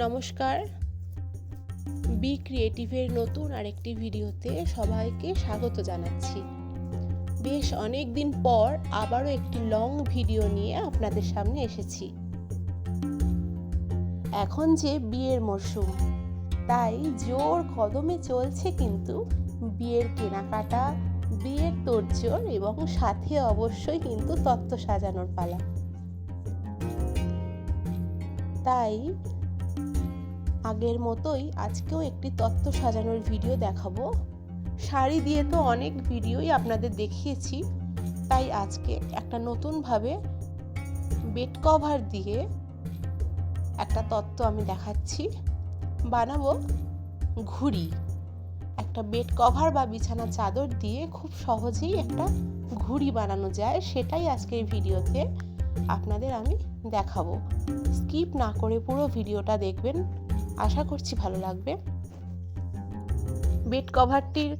নমস্কার। বি ক্রিয়েটিভের নতুন আরেকটি ভিডিওতে সবাইকে স্বাগত জানাচ্ছি। বেশ অনেক দিন পর আবারও একটি লং ভিডিও নিয়ে আপনাদের সামনে এসেছি। এখন যে বিয়ের মরশুম, তাই জোর কদমে চলছে কিন্তু বিয়ের কেনাকাটা, বিয়ের তোড়জোড় এবং সাথে অবশ্যই কিন্তু তত্ত্ব সাজানোর পালা। তাই আগের মতোই আজকেও একটি তত্ত্ব সাজানোর ভিডিও দেখাবো। শাড়ি দিয়ে তো অনেক ভিডিওই আপনাদের দেখিয়েছি। তাই আজকে একটা নতুনভাবে বেড কভার দিয়ে একটা তত্ত্ব আমি দেখাচ্ছি। বানাবো ঘুড়ি। একটা বেড কভার বা বিছানা চাদর দিয়ে খুব সহজেই একটা ঘুড়ি বানানো যায়, সেটাই আজকের ভিডিওতে আপনাদের আমি দেখাবো। স্কিপ না করে পুরো ভিডিওটা দেখবেন আশা করছি ভালো লাগবে। বেড কভারটির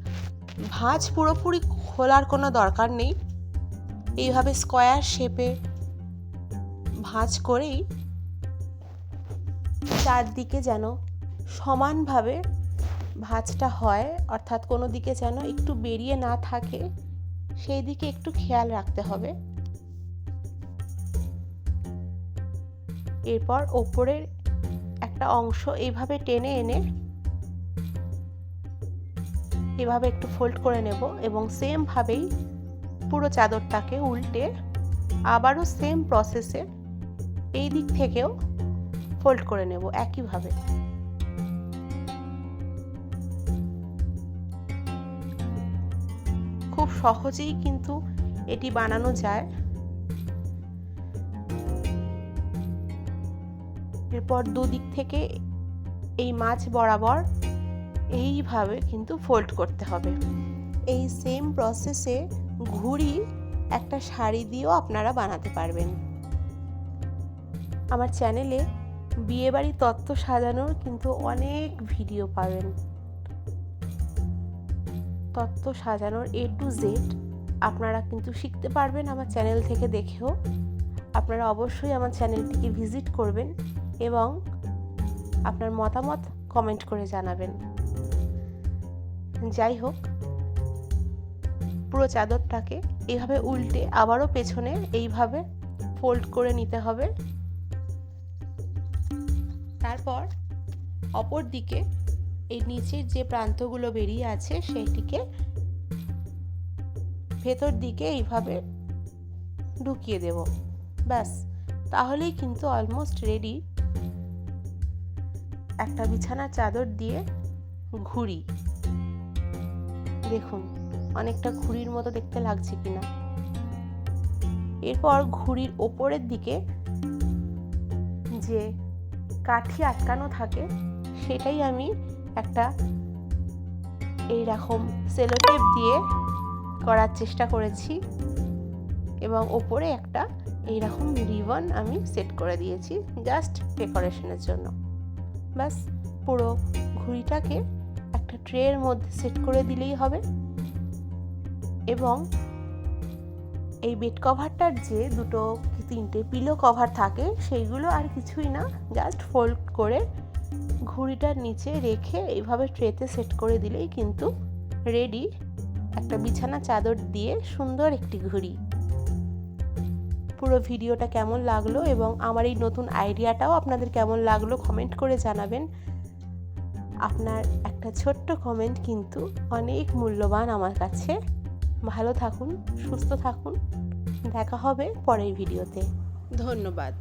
ভাঁজ পুরোপুরি খোলার কোনো দরকার নেই। এইভাবে স্কোয়ার শেপে ভাঁজ করেই চারদিকে যেন সমানভাবে ভাঁজটা হয়, অর্থাৎ কোনো দিকে যেন একটু বেরিয়ে না থাকে, সেই দিকে একটু খেয়াল রাখতে হবে। এরপর ওপরের একটা অংশ এইভাবে টেনে এনে এভাবে একটু ফোল্ড করে নেব এবং সেমভাবেই পুরো চাদরটাকে উল্টে আবারও সেম প্রসেসে এই দিক থেকেও ফোল্ড করে নেব একইভাবে। খুব সহজেই কিন্তু এটি বানানো যায়। এরপর দুদিক থেকে এই মাছ বরাবর এইভাবে কিন্তু ফোল্ড করতে হবে। এই সেম প্রসেসে ঘুড়ি একটা শাড়ি দিয়েও আপনারা বানাতে পারবেন। আমার চ্যানেলে বিয়েবাড়ি তত্ত্ব সাজানোর কিন্তু অনেক ভিডিও পাবেন। তত্ত্ব সাজানোর এ টু জেড আপনারা কিন্তু শিখতে পারবেন আমার চ্যানেল থেকে দেখেও। আপনারা অবশ্যই আমার চ্যানেলটিকে ভিজিট করবেন। এবং আপনার মতামত কমেন্ট করে জানাবেন। যাই হোক, পুরো চাদরটাকে এইভাবে উল্টে আবারও পেছনে এইভাবে ফোল্ড করে নিতে হবে। তারপর অপর দিকে এই নিচের যে প্রান্তগুলো বেরিয়ে আছে সেইটিকে ভেতর দিকে এইভাবে ঢুকিয়ে দেব। ব্যাস, তাহলেই কিন্তু অলমোস্ট রেডি একটা বিছানার চাদর দিয়ে ঘুড়ি দেখুন, অনেকটা ঘুড়ির মতো দেখতে লাগছে কিনা। এরপর ঘুড়ির ওপরের দিকে যে কাঠি আটকানো থাকে, সেটাই আমি একটা এই রকম সেলোটেপ দিয়ে করার চেষ্টা করেছি এবং ওপরে একটা এই রকম রিবন আমি সেট করে দিয়েছি, জাস্ট ডেকোরেশনের জন্য। ব্যাস, পুরো ঘুড়িটাকে একটা ট্রের মধ্যে সেট করে দিলেই হবে। এবং এই বেড কভারটার যে দুটো তিনটে পিলো কভার থাকে, সেইগুলো আর কিছুই না জাস্ট ফোল্ড করে ঘুড়িটার নিচে রেখে এইভাবে ট্রেতে সেট করে দিলেই কিন্তু রেডি একটা বিছানা চাদর দিয়ে সুন্দর একটি ঘুড়ি। পুরো ভিডিওটা কেমন লাগল এবং আমার এই নতুন আইডিয়াটাও আপনাদের কেমন লাগল কমেন্ট করে জানাবেন। আপনার একটা ছোট্ট কমেন্ট কিন্তু অনেক মূল্যবান আমার কাছে। ভালো থাকুন, সুস্থ থাকুন। দেখা হবে পরের ভিডিওতে। ধন্যবাদ।